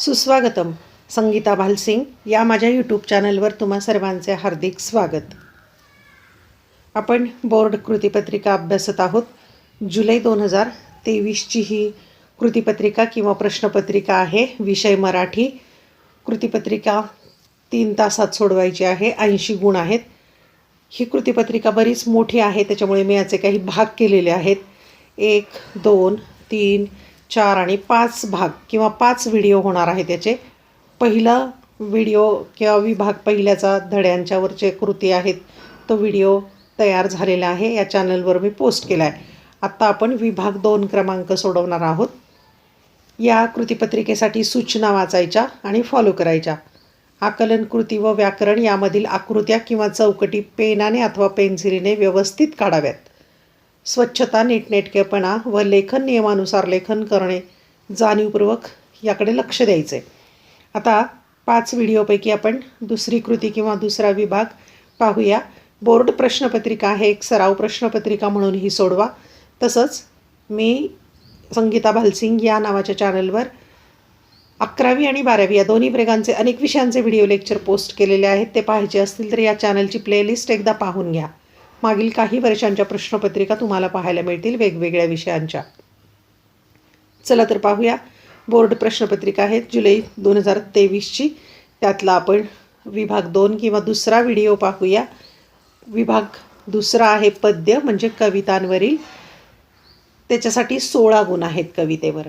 सुस्वागतम. संगीता भालसिंग या माझ्या यूट्यूब चॅनलवर तुम्हा सर्वांचे हार्दिक स्वागत. आपण बोर्ड कृतीपत्रिका अभ्यासत आहोत. जुलै दोन हजार तेवीसची ही कृतीपत्रिका किंवा प्रश्नपत्रिका आहे. विषय मराठी. कृतीपत्रिका तीन तासात सोडवायची आहे. ऐंशी गुण आहेत. ही कृतीपत्रिका बरीच मोठी आहे. त्याच्यामुळे मी याचे काही भाग केलेले आहेत. एक दोन तीन चार आणि पाच भाग किंवा पाच व्हिडिओ होणार आहे त्याचे पहिला व्हिडिओ किंवा विभाग पहिल्याचा धड्यांच्यावरचे कृती आहेत. तो व्हिडिओ तयार झालेला आहे. या चॅनलवर मी पोस्ट केला आहे. आत्ता आपण विभाग दोन क्रमांक सोडवणार आहोत. या कृतीपत्रिकेसाठी सूचना वाचायच्या आणि फॉलो करायच्या. आकलन कृती व व्याकरण यामधील आकृत्या किंवा चौकटी पेनाने अथवा पेन्सिलीने व्यवस्थित काढाव्यात. स्वच्छता नीटनेटकेपणा व लेखन नियमानुसार लेखन करणे जाणीवपूर्वक याकडे लक्ष द्यायचे. आता पाच व्हिडिओपैकी आपण दुसरी कृती किंवा दुसरा विभाग पाहूया. बोर्ड प्रश्नपत्रिका आहे एक सराव प्रश्नपत्रिका म्हणून ही सोडवा. तसंच मी संगीता भालसिंग या नावाच्या चॅनलवर अकरावी आणि बारावी या दोन्ही वर्गांचे अनेक विषयांचे व्हिडिओ लेक्चर पोस्ट केलेले आहेत. ते पाहायचे असतील तर या चॅनलची प्लेलिस्ट एकदा पाहून घ्या. मागील काही वर्षांच्या प्रश्नपत्रिका तुम्हाला पाहायला मिळतील वेगवेगळ्या विषयांच्या. चला तर पाहूया. बोर्ड प्रश्नपत्रिका आहेत जुलै दोन हजार तेवीसची. त्यातला आपण विभाग दोन किंवा दुसरा व्हिडिओ पाहूया. विभाग दुसरा आहे पद्य म्हणजे कवितांवरील. त्याच्यासाठी सोळा गुण आहेत कवितेवर.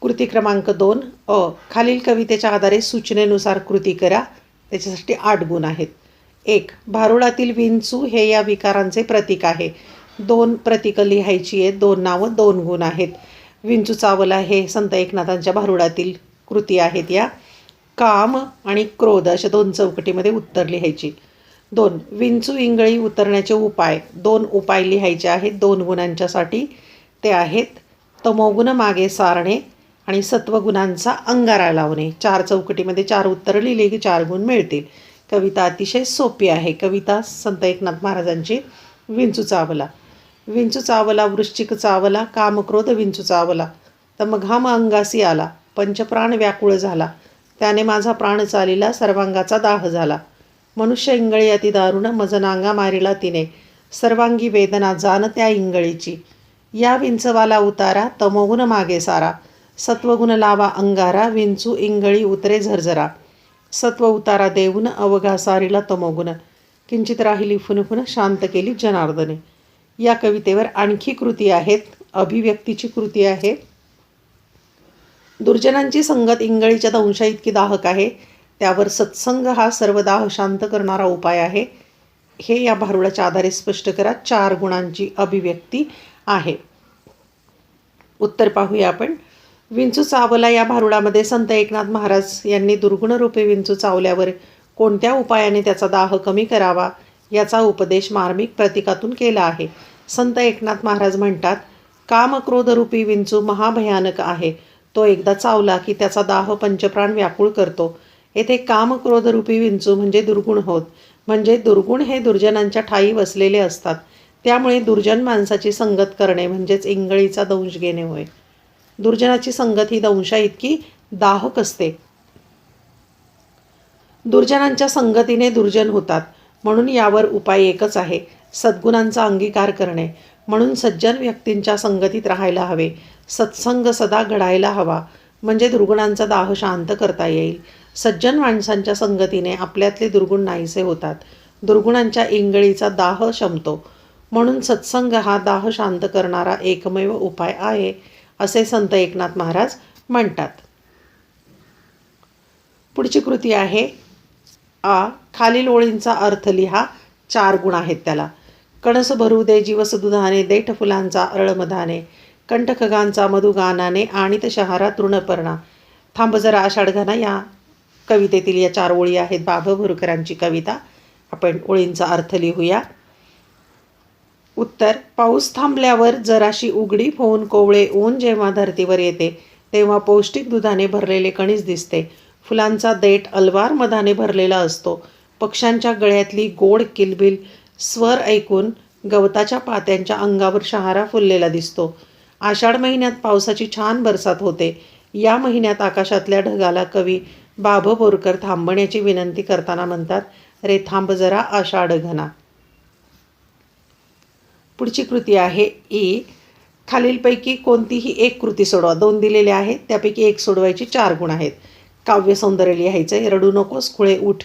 कृती क्रमांक दोन अ. खालील कवितेच्या आधारे सूचनेनुसार कृती करा. त्याच्यासाठी आठ गुण आहेत. एक भारुडातील विंचू हे या विकारांचे प्रतीक आहे. दोन प्रतीकं लिहायची आहेत. दोन नावं दोन गुण आहेत. विंचू चावला हे संत एकनाथांच्या भारुडातील कृती आहेत या. काम आणि क्रोध अशा दोन चौकटीमध्ये उत्तर लिहायची. दोन विंचू इंगळी उतरण्याचे उपाय. दोन उपाय लिहायचे आहेत. दोन गुणांच्यासाठी ते आहेत. तमोगुण मागे सारणे आणि सत्वगुणांचा अंगारा लावणे. चार चौकटीमध्ये चार उत्तरं लिहिली की चार गुण मिळतील. कविता अतिशय सोपी आहे. कविता संत एकनाथ महाराजांची विंचू चावला. विंचू चावला वृश्चिक चावला कामक्रोध विंचू चावला. तर मग घाम अंगासी आला. पंचप्राण व्याकुळ झाला. त्याने माझा प्राण चालिला सर्वांगाचा दाह झाला. मनुष्य इंगळी अति दारुण मजनांगा मारिला तिने. सर्वांगी वेदना जाण त्या इंगळीची. या विंचवाला उतारा तमोगुण मागे सारा. सत्वगुण लावा अंगारा विंचू इंगळी उतरे झरझरा. सत्व उतारा देऊन अवघा सारीला तमोगुण. किंचित राहिली फुनफुन शांत केली जनार्दने. या कवितेवर आणखी कृती आहेत अभिव्यक्तीची कृती आहे. दुर्जनांची संगत इंगळीच्या दंशा इतकी दाहक आहे त्यावर सत्संग हा सर्व दाह शांत करणारा उपाय आहे. हे या भारुडाच्या आधारे स्पष्ट करा चार गुणांची अभिव्यक्ती आहे. उत्तर पाहूया आपण. विंचू चावला या भारुडामध्ये संत एकनाथ महाराज यांनी दुर्गुणरूपी विंचू चावल्यावर कोणत्या उपायाने त्याचा दाह कमी करावा याचा उपदेश मार्मिक प्रतीकातून केला आहे. संत एकनाथ महाराज म्हणतात कामक्रोधरूपी विंचू महाभयानक आहे. तो एकदा चावला की त्याचा दाह पंचप्राण व्याकुळ करतो. येथे कामक्रोधरूपी विंचू म्हणजे दुर्गुण होत. म्हणजे दुर्गुण हे दुर्जनांच्या ठाई वसलेले असतात. त्यामुळे दुर्जन माणसाची संगत करणे म्हणजेच इंगळीचा दंश घेणे होय. दुर्जनाची संगत ही दंशा इतकी दाहक असते. दुर्जनांच्या संगतीने दुर्जन होतात. म्हणून यावर उपाय एकच आहे. सद्गुणांचा अंगीकार करणे. म्हणून सज्जन व्यक्तींच्या संगतीत राहायला हवे. सत्संग सदा घडायला हवा. म्हणजे दुर्गुणांचा दाह शांत करता येईल. सज्जन माणसांच्या संगतीने आपल्यातले दुर्गुण नाहीसे होतात. दुर्गुणांच्या इंगळीचा दाह शमतो. म्हणून सत्संग हा दाह शांत करणारा एकमेव उपाय आहे. असे संत एकनाथ महाराज म्हणतात. पुढची कृती आहे. आ खालील ओळींचा अर्थ लिहा. चार गुण आहेत त्याला. कणस भरू दे जीवस दुधाने देठ फुलांचा अरळमधाने कंठखगांचा मधुगानाने आणि शहारा तृणपर्णा. थांब जरा आषाढघाना या कवितेतील या चार ओळी आहेत. बाभ भुरकरांची कविता. आपण ओळींचा अर्थ लिहूया. उत्तर पाऊस थांबल्यावर जराशी उघडी होऊन कोवळे ऊन जेव्हा धर्तीवर येते तेव्हा पौष्टिक दुधाने भरलेले कणीस दिसते. फुलांचा देठ अलवार मधाने भरलेला असतो. पक्ष्यांच्या गळ्यातली गोड किलबिल स्वर ऐकून गवताच्या पात्यांच्या अंगावर शहारा फुललेला दिसतो. आषाढ महिन्यात पावसाची छान बरसात होते. या महिन्यात आकाशातल्या ढगाला कवी बाभ बोरकर थांबण्याची विनंती करताना म्हणतात रे थांब जरा आषाढ घना. पुढची कृती आहे ई खालीलपैकी कोणतीही एक कृती सोडवा. दोन दिलेले आहेत. त्यापैकी एक सोडवायची चार गुण आहेत. काव्य सौंदर्य लिहायचं आहे रडू नकोस खुळे उठ.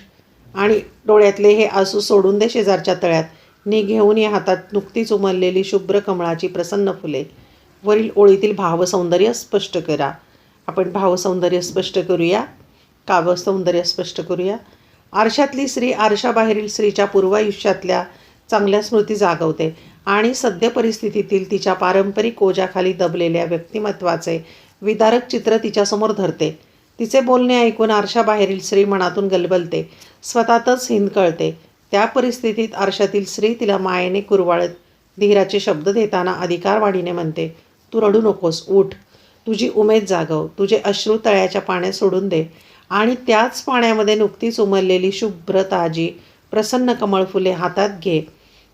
आणि डोळ्यातले हे आसू सोडून दे शेजारच्या तळ्यात. नी घेऊन या हातात नुकतीच उमललेली शुभ्र कमळाची प्रसन्न फुले. वरील ओळीतील भावसौंदर्य स्पष्ट करा. आपण भावसौंदर्य स्पष्ट करूया. काव्यसौंदर्य स्पष्ट करूया. आरशातली स्त्री आरशाबाहेरील स्त्रीच्या पूर्वायुष्यातल्या चांगल्या स्मृती जागवते. आणि सद्य परिस्थितीतील तिच्या पारंपरिक ओजाखाली दबलेल्या व्यक्तिमत्वाचे विदारक चित्र तिच्यासमोर धरते. तिचे बोलणे ऐकून आरशाबाहेरील स्त्री मनातून गलबलते स्वतःतच हिंदकळते. त्या परिस्थितीत आरशातील स्त्री तिला मायेने कुरवाळत धीराचे शब्द देताना अधिकारवाणीने म्हणते तू रडू नकोस उठ. तुझी उमेद जागव तुझे अश्रू तळ्याच्या पाण्यात सोडून दे आणि त्याच पाण्यामध्ये नुकतीच उमललेली शुभ्र ताजी प्रसन्न कमळ फुले हातात घे.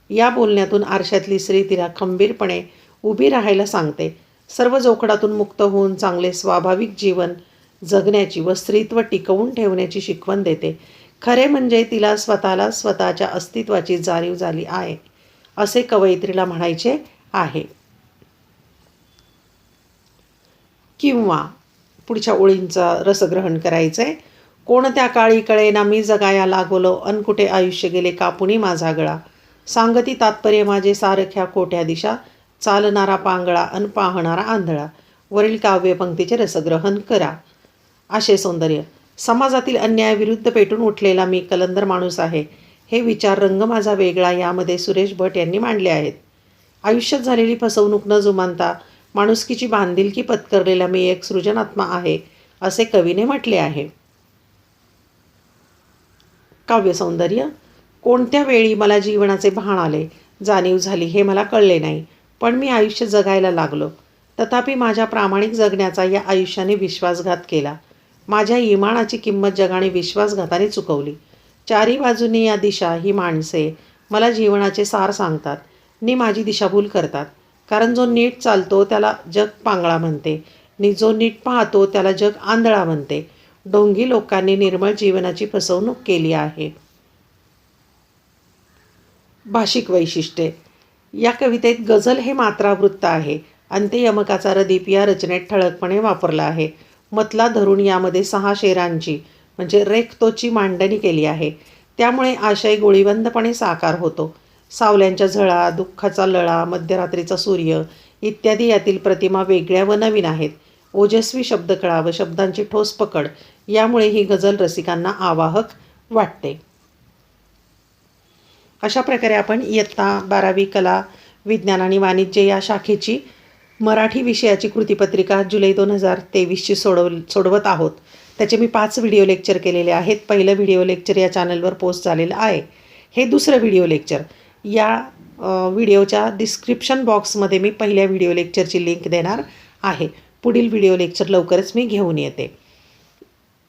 या बोलण्यातून आरशातली स्त्री तिला खंबीरपणे उभी राहायला सांगते. सर्व जोखडातून मुक्त होऊन चांगले स्वाभाविक जीवन जगण्याची व स्त्रीत्व टिकवून ठेवण्याची शिकवण देते. खरे म्हणजे तिला स्वतःला स्वतःच्या अस्तित्वाची जाणीव झाली आहे असे कवयित्रीला म्हणायचे आहे. किंवा पुढच्या ओळींचा रसग्रहण करायचं आहे कोणत्या काळी कळेना मी जगाया लागवलो अन कुठे आयुष्य गेले कापुनी माझा गळा. सांगती तात्पर्य माझे सारख्या कोट्या दिशा चालणारा पांगळा अन पाहणारा आंधळा वरील काव्यपंक्तीचे रसग्रहण करा. असे सौंदर्य समाजातील अन्यायाविरुद्ध पेटून उठलेला मी कलंदर माणूस आहे हे विचार रंग माझा वेगळा यामध्ये सुरेश भट यांनी मांडले आहेत. आयुष्यात झालेली फसवणूक न जुमानता माणुसकीची बांधिलकी पत्करलेला मी एक सृजनात्मा आहे असे कवीने म्हटले आहे. काव्यसौंदर्य कोणत्या वेळी मला जीवनाचे भान आले जाणीव झाली हे मला कळले नाही पण मी आयुष्य जगायला लागलो. तथापि माझ्या प्रामाणिक जगण्याचा या आयुष्याने विश्वासघात केला. माझ्या इमानाची किंमत जगाने विश्वासघाताने चुकवली. चारी बाजूनी या दिशा ही माणसे मला जीवनाचे सार सांगतात. नि माझी दिशाभूल करतात. कारण जो नीट चालतो त्याला जग पांगळा म्हणते. नि जो नीट पाहतो त्याला जग आंधळा म्हणते. डोंगी लोकांनी निर्मळ जीवनाची फसवणूक केली आहे. भाषिक वैशिष्ट्ये. या कवितेत गझल हे मात्रावृत्त आहे. अंत्ययमकाचा रदीप या रचनेत ठळकपणे वापरला आहे. मतला धरून यामध्ये सहा शेरांची म्हणजे रेखतोची मांडणी केली आहे. त्यामुळे आशय गोळीबंदपणे साकार होतो. सावल्यांच्या झळा दुःखाचा लळा मध्यरात्रीचा सूर्य इत्यादी यातील प्रतिमा वेगळ्या व नवीन आहेत. ओजस्वी शब्दकळा व शब्दांची ठोस पकड यामुळे ही गझल रसिकांना आवाहक वाटते. अशा प्रकारे आपण इयत्ता बारावी कला विज्ञान आणि वाणिज्य या शाखेची मराठी विषयाची कृतीपत्रिका जुलै दोन हजार तेवीसची सोडव सोडवत आहोत. त्याचे मी पाच व्हिडिओ लेक्चर केलेले आहेत. पहिलं व्हिडिओ लेक्चर या चॅनलवर पोस्ट झालेलं आहे. हे दुसरं व्हिडिओ लेक्चर या व्हिडिओच्या डिस्क्रिप्शन बॉक्समध्ये मी पहिल्या व्हिडिओ लेक्चरची लिंक देणार आहे. पुढील व्हिडिओ लेक्चर लवकरच मी घेऊन येते.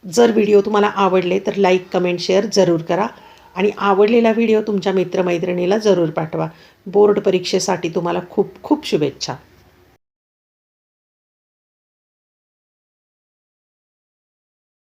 जर व्हिडिओ तुम्हाला आवडले तर लाईक कमेंट शेअर जरूर करा. आणि आवडलेला व्हिडिओ तुमच्या मित्रमैत्रिणीला जरूर पाठवा. बोर्ड परीक्षेसाठी तुम्हाला खूप खूप शुभेच्छा.